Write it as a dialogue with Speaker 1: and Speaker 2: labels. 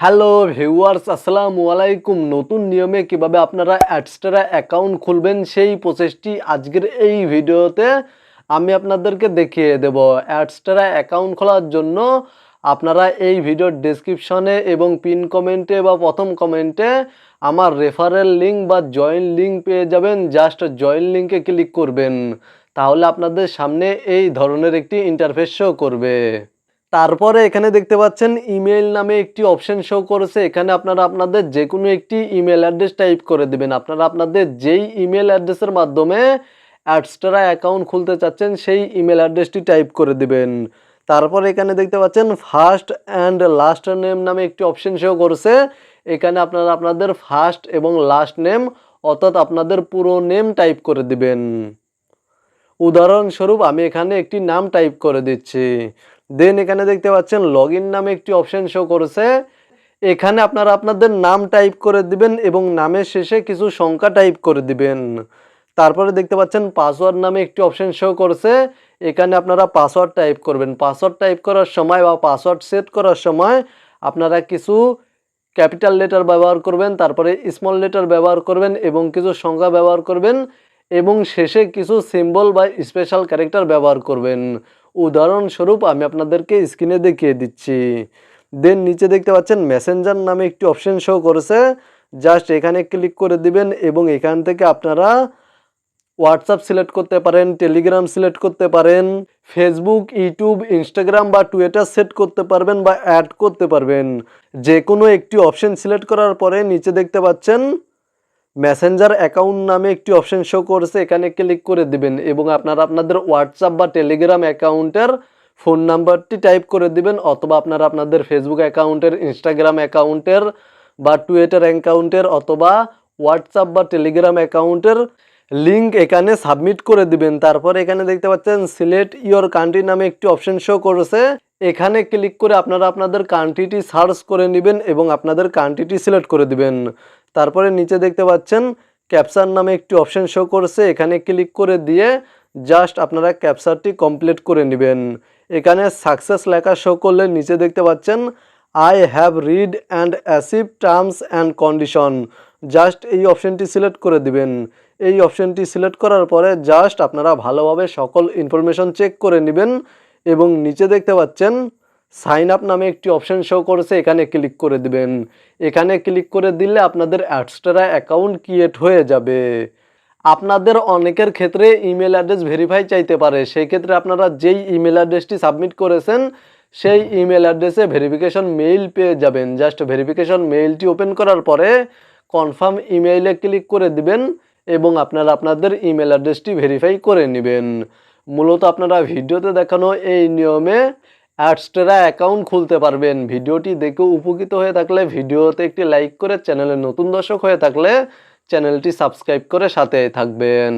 Speaker 1: Hello viewers আসসালামু আলাইকুম। নতুন নিয়মে কীভাবে আপনারা অ্যাডস্টারা অ্যাকাউন্ট খুলবেন সেই প্রসেসটি আজকের এই ভিডিওতে আমি আপনাদেরকে দেখিয়ে দেব। অ্যাডস্টারা অ্যাকাউন্ট খোলার জন্য আপনারা এই ভিডিওর ডেসক্রিপশনে এবং পিন কমেন্টে বা প্রথম কমেন্টে আমার রেফারেল লিঙ্ক বা জয়েন লিঙ্ক পেয়ে যাবেন। জাস্ট জয়েন লিঙ্কে ক্লিক করবেন। তাহলে আপনাদের সামনে এই ধরনের একটি ইন্টারফেস শো করবে। তারপরে এখানে দেখতে পাচ্ছেন ইমেল নামে একটি অপশন শো করেছে। এখানে আপনারা আপনাদের যে কোনো একটি ইমেল অ্যাড্রেস টাইপ করে দেবেন। আপনারা আপনাদের যেই ইমেল অ্যাড্রেসের মাধ্যমে অ্যাডস্টারা অ্যাকাউন্ট খুলতে চাচ্ছেন, সেই ইমেল অ্যাড্রেসটি টাইপ করে দেবেন। তারপর এখানে দেখতে পাচ্ছেন ফার্স্ট অ্যান্ড লাস্ট নেম নামে একটি অপশন শো করেছে। এখানে আপনারা আপনাদের ফার্স্ট এবং লাস্ট নেম অর্থাৎ আপনাদের পুরো নেম টাইপ করে দিবেন। উদাহরণস্বরূপ আমি এখানে একটি নাম টাইপ করে দিচ্ছি। দেন এখানে দেখতে পাচ্ছেন লগ নামে একটি অপশন শো করেছে। এখানে আপনারা আপনাদের নাম টাইপ করে দিবেন এবং নামের শেষে কিছু সংখ্যা টাইপ করে দিবেন। তারপরে দেখতে পাচ্ছেন পাসওয়ার্ড নামে একটি অপশন শো করেছে। এখানে আপনারা পাসওয়ার্ড টাইপ করবেন। পাসওয়ার্ড টাইপ করার সময় বা পাসওয়ার্ড সেট করার সময় আপনারা কিছু ক্যাপিটাল লেটার ব্যবহার করবেন, তারপরে স্মল লেটার ব্যবহার করবেন এবং কিছু সংখ্যা ব্যবহার করবেন এবং শেষে কিছু সিম্বল বা স্পেশাল ক্যারেক্টার ব্যবহার করবেন। উদাহরণস্বরূপ আমি আপনাদেরকে স্ক্রিনে দেখিয়ে দিচ্ছি। দেন নিচে দেখতে পাচ্ছেন মেসেঞ্জার নামে একটি অপশন শো করেছে। জাস্ট এখানে ক্লিক করে দিবেন এবং এখান থেকে আপনারা হোয়াটসঅ্যাপ সিলেক্ট করতে পারেন টেলিগ্রাম সিলেক্ট করতে পারেন ফেসবুক ইউটিউব ইনস্টাগ্রাম বা টুইটার সেট করতে পারবেন বা অ্যাড করতে পারবেন। যে কোনো একটি অপশন সিলেক্ট করার পরে নিচে দেখতে পাচ্ছেন মেসেঞ্জার অ্যাকাউন্ট নামে একটি অপশন শো করেছে, এখানে ক্লিক করে দিবেন এবং আপনারা, আপনাদের হোয়াটসঅ্যাপ বা টেলিগ্রাম অ্যাকাউন্টের ফোন নাম্বারটি টাইপ করে দিবেন অথবা আপনারা, আপনাদের ফেসবুক অ্যাকাউন্টের ইনস্টাগ্রাম অ্যাকাউন্টের বা টুইটার অ্যাকাউন্টের অথবা হোয়াটসঅ্যাপ বা টেলিগ্রাম অ্যাকাউন্টের লিঙ্ক এখানে সাবমিট করে দিবেন। তারপর এখানে দেখতে পাচ্ছেন সিলেক্ট ইওর কান্ট্রি নামে একটি অপশন শো করেছে। এখানে ক্লিক করে আপনারা আপনাদের কান্ট্রিটি সার্চ করে নেবেন এবং আপনাদের কান্ট্রিটি সিলেক্ট করে দিবেন। তারপরে নিচে দেখতে পাচ্ছেন ক্যাপচার নামে একটি অপশন শো করছে। এখানে ক্লিক করে দিয়ে জাস্ট আপনারা ক্যাপচারটি কমপ্লিট করে নেবেন। এখানে সাকসেস লেখা শো করলে নিচে দেখতে পাচ্ছেন আই হ্যাভ রিড অ্যান্ড অ্যাসিভ টার্মস অ্যান্ড কন্ডিশন জাস্ট এই অপশনটি সিলেক্ট করে দিবেন। এই অপশনটি সিলেক্ট করার পরে জাস্ট আপনারা ভালোভাবে সকল ইনফরমেশন চেক করে নেবেন। এবং নিচে দেখতে পাচ্ছেন সাইন আপ নামে একটি অপশান শো করেছে, এখানে ক্লিক করে দিবেন। এখানে ক্লিক করে দিলে আপনাদের অ্যাডস্টারা অ্যাকাউন্ট ক্রিয়েট হয়ে যাবে। আপনাদের অনেকের ক্ষেত্রে ইমেল অ্যাড্রেস ভেরিফাই চাইতে পারে সেই ক্ষেত্রে আপনারা যেই ইমেল অ্যাড্রেসটি সাবমিট করেছেন, সেই ইমেল অ্যাড্রেসে ভেরিফিকেশন মেইল পেয়ে যাবেন। জাস্ট ভেরিফিকেশন মেইলটি ওপেন করার পরে কনফার্ম ইমেইলে ক্লিক করে দিবেন এবং আপনারা আপনাদের ইমেল অ্যাড্রেসটি ভেরিফাই করে নেবেন। মূলত আপনারা ভিডিওতে দেখানো এই নিয়মে অ্যাডস্টেরা অ্যাকাউন্ট খুলতে পারবেন। ভিডিওটি দেখে উপকৃত হয়ে থাকলে ভিডিওতে একটি লাইক করে চ্যানেলে নতুন দর্শক হয়ে থাকলে চ্যানেলটি সাবস্ক্রাইব করে সাথে থাকবেন।